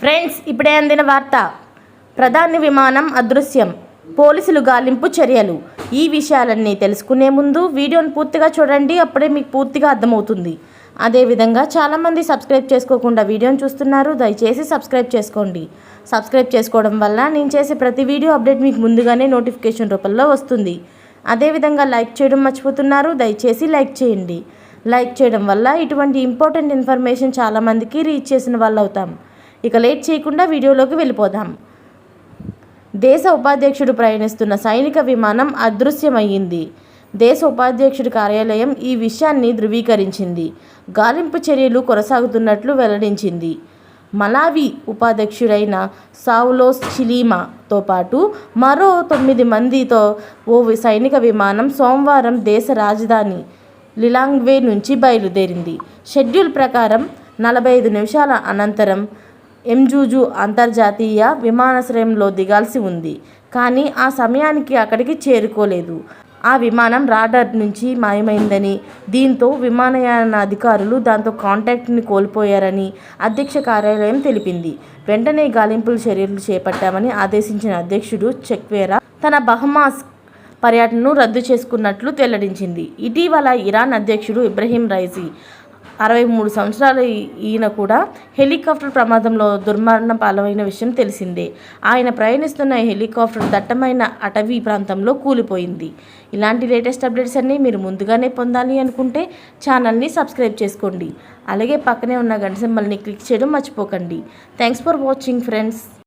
Friends ఇప్పుడే అందిన వార్త. ప్రధాని విమానం అదృశ్యం. పోలీసులు గాలింపు చర్యలు. ఈ విషయాలన్నీ తెలుసుకునే ముందు వీడియోను పూర్తిగా చూడండి అప్పుడే మీకు పూర్తిగా అర్థమవుతుంది. అదేవిధంగా చాలామంది సబ్స్క్రైబ్ చేసుకోకుండా వీడియోను చూస్తున్నారు దయచేసి సబ్స్క్రైబ్ చేసుకోండి. సబ్స్క్రైబ్ చేసుకోవడం వల్ల నేను చేసే ప్రతి వీడియో అప్డేట్ మీకు ముందుగానే నోటిఫికేషన్ రూపంలో వస్తుంది. అదేవిధంగా లైక్ చేయడం మర్చిపోతున్నారు దయచేసి లైక్ చేయండి. లైక్ చేయడం వల్ల ఇటువంటి ఇంపార్టెంట్ ఇన్ఫర్మేషన్ చాలామందికి రీచ్ చేసిన వాళ్ళు అవుతాం ఇక లేట్ చేయకుండా వీడియోలోకి వెళ్ళిపోదాం. దేశ ఉపాధ్యక్షుడు ప్రయాణిస్తున్న సైనిక విమానం అదృశ్యమయ్యింది. దేశ ఉపాధ్యక్షుడి కార్యాలయం ఈ విషయాన్ని ధృవీకరించింది. గాలింపు చర్యలు కొనసాగుతున్నట్లు వెల్లడించింది. మలావి ఉపాధ్యక్షుడైన సావులోస్ చిలీమాతో పాటు మరో తొమ్మిది మందితో ఓ సైనిక విమానం సోమవారం దేశ రాజధాని లిలాంగ్వే నుంచి బయలుదేరింది. షెడ్యూల్ ప్రకారం నలభై ఐదు నిమిషాల అనంతరం ఎంజూజు అంతర్జాతీయ విమానాశ్రయంలో దిగాల్సి ఉంది. కానీ ఆ సమయానికి అక్కడికి చేరుకోలేదు. ఆ విమానం రాడార్ నుంచి మాయమైందని దీంతో విమానయాన అధికారులు దాంతో కాంటాక్ట్ని కోల్పోయారని అధ్యక్ష కార్యాలయం తెలిపింది. వెంటనే గాలింపులు చర్యలు చేపట్టామని ఆదేశించిన అధ్యక్షుడు చెక్వేరా తన బహమాస్ పర్యటనను రద్దు చేసుకున్నట్లు వెల్లడించింది. ఇటీవల ఇరాన్ అధ్యక్షుడు ఇబ్రహీం రైజీ అరవై మూడు సంవత్సరాల ఈయన కూడా హెలికాప్టర్ ప్రమాదంలో దుర్మరణ పాలైన విషయం తెలిసిందే. ఆయన ప్రయాణిస్తున్న హెలికాప్టర్ దట్టమైన అటవీ ప్రాంతంలో కూలిపోయింది. ఇలాంటి లేటెస్ట్ అప్డేట్స్ అన్నీ మీరు ముందుగానే పొందాలి అనుకుంటే ఛానల్ని సబ్స్క్రైబ్ చేసుకోండి. అలాగే పక్కనే ఉన్న గంట సింబల్ని క్లిక్ చేయడం మర్చిపోకండి. Thanks for watching friends